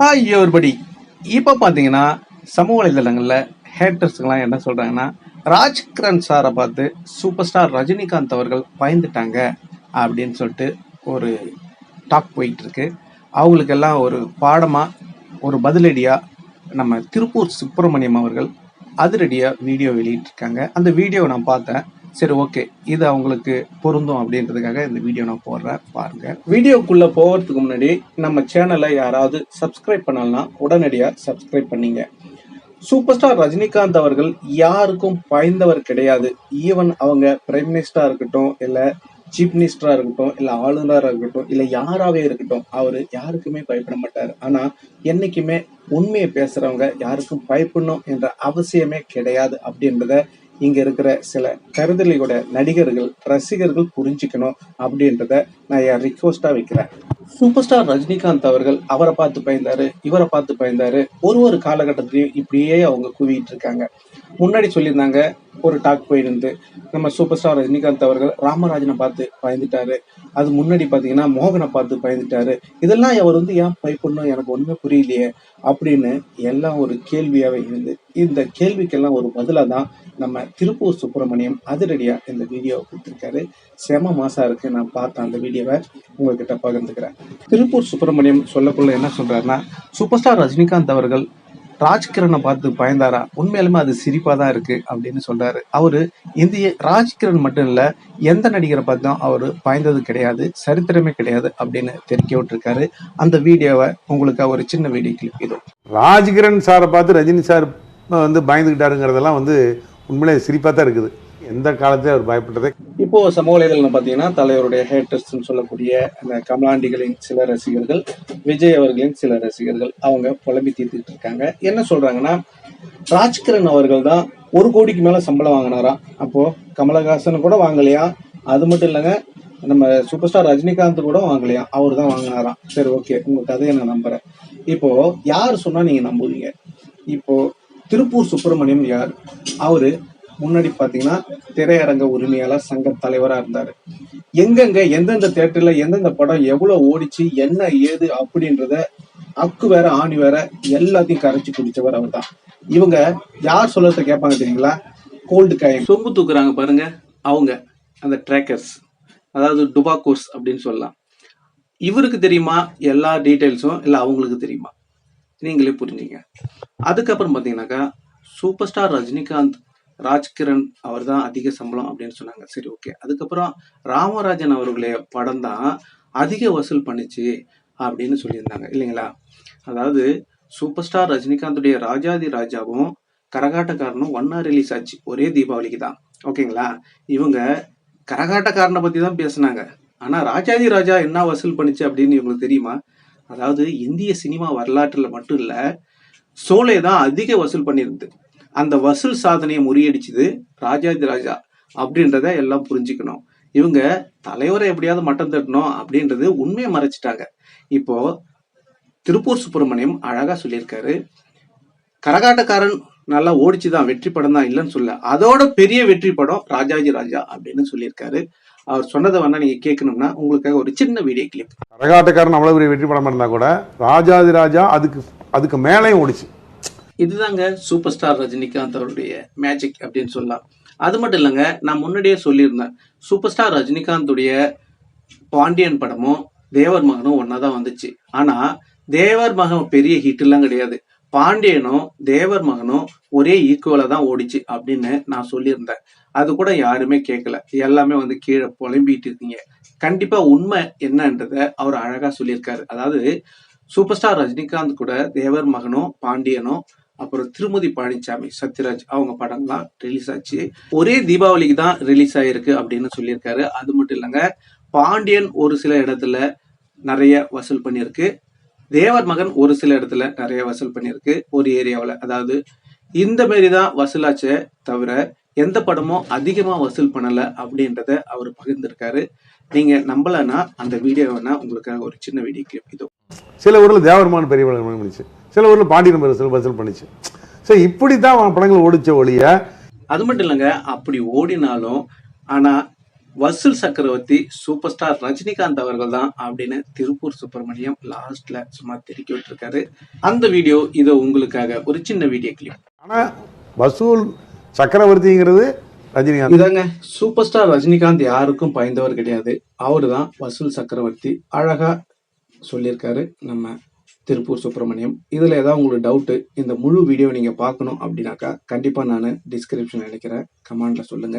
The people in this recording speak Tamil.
ஹாய் இப்போ பார்த்தீங்கன்னா சமூக வலைதளங்களில் ஹேட்டர்ஸ்க்கெல்லாம் என்ன சொல்கிறாங்கன்னா ராஜ்கிரண் சாரை பார்த்து சூப்பர் ஸ்டார் ரஜினிகாந்த் அவர்கள் பயந்துட்டாங்க அப்படின்னு சொல்லிட்டு ஒரு டாக் போயிட்டுருக்கு. அவங்களுக்கெல்லாம் ஒரு பாடமாக ஒரு பதிலடியாக நம்ம திருப்பூர் சுப்பிரமணியம் அவர்கள் அதிரடியாக வீடியோ வெளியிட்டிருக்காங்க. அந்த வீடியோவை நான் பார்த்தேன். சரி ஓகே இது அவங்களுக்கு பொருந்தும் அப்படின்றதுக்காக இந்த வீடியோ நான் போடுறேன். பாருங்க. வீடியோக்குள்ள போகிறதுக்கு முன்னாடி நம்ம சேனலை யாராவது சப்ஸ்கிரைப் பண்ணலன்னா உடனடியாக சப்ஸ்கிரைப் பண்ணீங்க. சூப்பர் ஸ்டார் ரஜினிகாந்த் அவர்கள் யாருக்கும் பயந்தவர் கிடையாது. ஈவன் அவங்க பிரைம் மினிஸ்டரா இருக்கட்டும் இல்ல சீஃப் மினிஸ்டரா இருக்கட்டும் இல்ல ஆளுநரா இருக்கட்டும் இல்லை யாராவே இருக்கட்டும் அவர் யாருக்குமே பயப்பட மாட்டார். ஆனா என்னைக்குமே உண்மையை பேசுறவங்க யாருக்கும் பயப்படணும் என்ற அவசியமே கிடையாது அப்படின்றத இங்க இருக்கிற சில கருதலையோட நடிகர்கள் ரசிகர்கள் புரிஞ்சுக்கணும் அப்படின்றத நான் என் ரிக்வஸ்டா வைக்கிறேன். சூப்பர் ஸ்டார் ரஜினிகாந்த் அவர்கள் அவரை பார்த்து பயந்தாரு இவரை பார்த்து பயந்தாரு. ஒரு ஒரு காலகட்டத்திலையும் இப்படியே அவங்க குவிட்டு இருக்காங்க. முன்னாடி சொல்லியிருந்தாங்க ஒரு டாக் போயிருந்து நம்ம சூப்பர் ஸ்டார் ரஜினிகாந்த் அவர்கள் ராமராஜனை பார்த்து பயந்துட்டாரு. அது முன்னாடி பார்த்தீங்கன்னா மோகனை பார்த்து பயந்துட்டாரு. இதெல்லாம் அவர் வந்து ஏன் பயப்படணும்? எனக்கு ஒண்ணுமே புரியலையே அப்படின்னு எல்லாம் ஒரு கேள்வியாவே இருந்து இந்த கேள்விக்கெல்லாம் ஒரு பதிலாக தான் நம்ம திருப்பூர் சுப்பிரமணியம் அதிரடியா இந்த வீடியோவை கொடுத்துருக்காரு. செம மாசா இருக்கு. நான் பார்த்தேன் அந்த வீடியோவை உங்ககிட்ட பகிர்ந்துக்கிறேன். திருப்பூர் சுப்பிரமணியம் சொல்லக்குள்ள என்ன சொல்றாருன்னா சூப்பர் ஸ்டார் ரஜினிகாந்த் அவர்கள் ராஜ்கிரனை பார்த்து பயந்தாரா? உண்மையிலுமே அது சிரிப்பாக தான் இருக்கு அப்படின்னு சொல்றாரு. அவரு இந்திய ராஜ்கிரண் மட்டும் இல்ல எந்த நடிகரை பார்த்தும் அவர் பயந்தது கிடையாது சரித்திரமே கிடையாது அப்படின்னு தெரிவிக்க விட்டுருக்காரு. அந்த வீடியோவை உங்களுக்கு ஒரு சின்ன வீடியோ கிளிப் இதோ. ராஜ்கிரண் சாரை பார்த்து ரஜினி சார் வந்து பயந்துக்கிட்டாருங்கிறதெல்லாம் வந்து உண்மையிலே சிரிப்பாக தான் இருக்குது. எந்த காலத்தையும் அவர் பயப்பட்டதே இப்போ சமூக வலைதளம் பார்த்தீங்கன்னா தலைவருடைய ஹேட்டர்ஸ்ன்னு சொல்லக்கூடிய அந்த கமலாண்டிகளின் சில ரசிகர்கள் விஜய் அவர்களின் சில ரசிகர்கள் அவங்க புலம்பி தீர்த்துட்டு இருக்காங்க. என்ன சொல்றாங்கன்னா ராஜ்கிரண் அவர்கள் தான் ஒரு கோடிக்கு மேல சம்பளம் வாங்கினாராம் அப்போ கமலஹாசன் கூட வாங்கலையா? அது மட்டும் இல்லைங்க நம்ம சூப்பர் ஸ்டார் ரஜினிகாந்த் கூட வாங்கலையா? அவர் தான் வாங்கினாராம் சரி ஓகே உங்க கதையை நான் நம்புறேன். இப்போ யார் சொன்னா நீங்க நம்புவீங்க? இப்போ திருப்பூர் சுப்பிரமணியம் யார்? அவரு முன்னாடி பாத்தீங்கன்னா திரையரங்க உரிமையாளர் சங்க தலைவரா இருந்தாரு. எங்கெங்க எந்தெந்த தேட்டர்ல எந்தெந்த படம் எவ்வளவு ஓடிச்சு என்ன ஏது அப்படின்றத அக்கு வேற ஆணி வேற எல்லாத்தையும் கரைச்சி குடிச்சவர் அவர் தான் இவங்க யார் சொல்லறத கேட்பாங்க தெரியுங்களா? கோல்டு காயம் சொம்பு தூக்குறாங்க பாருங்க அவங்க அந்த ட்ராக்கர்ஸ் அதாவது டுபாக்கோஸ் அப்படின்னு சொல்லலாம். இவருக்கு தெரியுமா எல்லா டீட்டெயில்ஸும் இல்லை அவங்களுக்கு தெரியுமா? நீங்களே புரிஞ்சுங்க. அதுக்கப்புறம் பார்த்தீங்கன்னாக்கா சூப்பர் ஸ்டார் ரஜினிகாந்த் ராஜ்கிரண் அவர் தான் அதிக சம்பளம் அப்படின்னு சொன்னாங்க. சரி ஓகே அதுக்கப்புறம் ராமராஜன் அவர்களுடைய படம் தான் அதிக வசூல் பண்ணிச்சு அப்படின்னு சொல்லியிருந்தாங்க. இல்லைங்களா? அதாவது சூப்பர் ஸ்டார் ரஜினிகாந்துடைய ராஜாதி ராஜாவும் கரகாட்டக்காரனும் ஒன்னா ரிலீஸ் ஆச்சு. ஒரே தீபாவளிக்கு தான். ஓகேங்களா? இவங்க கரகாட்டக்காரனை பற்றி தான் பேசுனாங்க. ஆனால் ராஜாதி ராஜா என்ன வசூல் பண்ணிச்சு அப்படின்னு இவங்களுக்கு தெரியுமா? அதாவது இந்திய சினிமா வரலாற்றில் மட்டும் இல்லை சோலே தான் அதிக வசூல் பண்ணியிருந்து. அந்த வசூல் சாதனையை முறியடிச்சது ராஜாதி ராஜா அப்படின்றத எல்லாம் புரிஞ்சுக்கணும். இவங்க தலைவரை எப்படியாவது மட்டம் தட்டணும் அப்படின்றது உண்மையை மறைச்சிட்டாங்க. இப்போ திருப்பூர் சுப்பிரமணியம் அழகா சொல்லியிருக்காரு கரகாட்டக்காரன் நல்லா ஓடிச்சுதான் வெற்றி படம் தான் இல்லைன்னு சொல்ல அதோட பெரிய வெற்றி படம் ராஜாஜி ராஜா அப்படின்னு சொல்லியிருக்காரு. அவர் சொன்னதை வேணா நீங்க கேட்கணும்னா உங்களுக்காக ஒரு சின்ன வீடியோ கிளிப் கரகாட்டக்காரன் அவ்வளோ பெரிய வெற்றி படமா இருந்தால் கூட ராஜாதி ராஜா அதுக்கு அதுக்கு மேலேயும் ஓடிச்சு. இதுதாங்க சூப்பர் ஸ்டார் ரஜினிகாந்த் அவருடைய மேஜிக் அப்படின்னு சொல்லலாம். அது மட்டும் இல்லைங்க நான் முன்னாடியே சொல்லியிருந்தேன். சூப்பர் ஸ்டார் ரஜினிகாந்துடைய பாண்டியன் படமும் தேவர் மகனும் ஒன்னா தான் வந்துச்சு. ஆனா தேவர் மகன் பெரிய ஹிட் எல்லாம் கிடையாது. பாண்டியனும் தேவர் மகனும் ஒரே ஈக்குவலா தான் ஓடிச்சு அப்படின்னு நான் சொல்லியிருந்தேன். அது கூட யாருமே கேட்கல எல்லாமே வந்து கீழே புலம்பிட்டு இருக்கீங்க. கண்டிப்பா உண்மை என்னன்றத அவர் அழகா சொல்லியிருக்காரு. அதாவது சூப்பர் ஸ்டார் ரஜினிகாந்த் கூட தேவர் மகனும் பாண்டியனும் அப்புறம் திருமதி பழனிசாமி சத்யராஜ் அவங்க படம்லாம் ரிலீஸ் ஆச்சு. ஒரே தீபாவளிக்கு தான் ரிலீஸ் ஆயிருக்கு அப்படின்னு சொல்லியிருக்காரு. அது மட்டும் இல்லைங்க பாண்டியன் ஒரு சில இடத்துல நிறைய வசூல் பண்ணியிருக்கு. தேவர் மகன் ஒரு சில இடத்துல நிறைய வசூல் பண்ணியிருக்கு ஒரு ஏரியாவில். அதாவது இந்த மாரி தான் வசூலாச்சே தவிர எந்த படமும் அதிகமா வசூல் பண்ணல அப்படின்றத அவர் பகிர்ந்திருக்காரு. நீங்க நம்பலன்னா அந்த வீடியோ வேணா உங்களுக்காக ஒரு சின்ன வீடியோ கிளிப் இதோ. சில ஊரில் தேவரமான பெரிய படம் பண்ணிச்சு. சில ஊரில் பாண்டியன் வசூல் வசூல் பண்ணிச்சு. ஸோ இப்படி தான் படங்கள் ஓடிச்ச ஒழிய அது மட்டும் இல்லைங்க அப்படி ஓடினாலும் ஆனா வசூல் சக்கரவர்த்தி சூப்பர் ஸ்டார் ரஜினிகாந்த் அவர்கள் தான் அப்படின்னு திருப்பூர் சுப்பிரமணியம் லாஸ்ட்ல சும்மா திருக்கி விட்டுருக்காரு. அந்த வீடியோ இதோ உங்களுக்காக ஒரு சின்ன வீடியோ கிளிப் ஆனா வசூல் சக்கரவர்த்திங்கிறது ரஜினிகாந்த். இதாங்க சூப்பர் ஸ்டார் ரஜினிகாந்த் யாருக்கும் பயந்தவர் கிடையாது. அவரு தான் வசூல் சக்கரவர்த்தி அழகா சொல்லியிருக்காரு நம்ம திருப்பூர் சுப்பிரமணியம். இதுல ஏதாவது உங்களுக்கு டவுட்டு இந்த முழு வீடியோ நீங்க பார்க்கணும் அப்படின்னாக்கா கண்டிப்பா நான் டிஸ்கிரிப்ஷன் நினைக்கிறேன். கமெண்ட்ல சொல்லுங்க.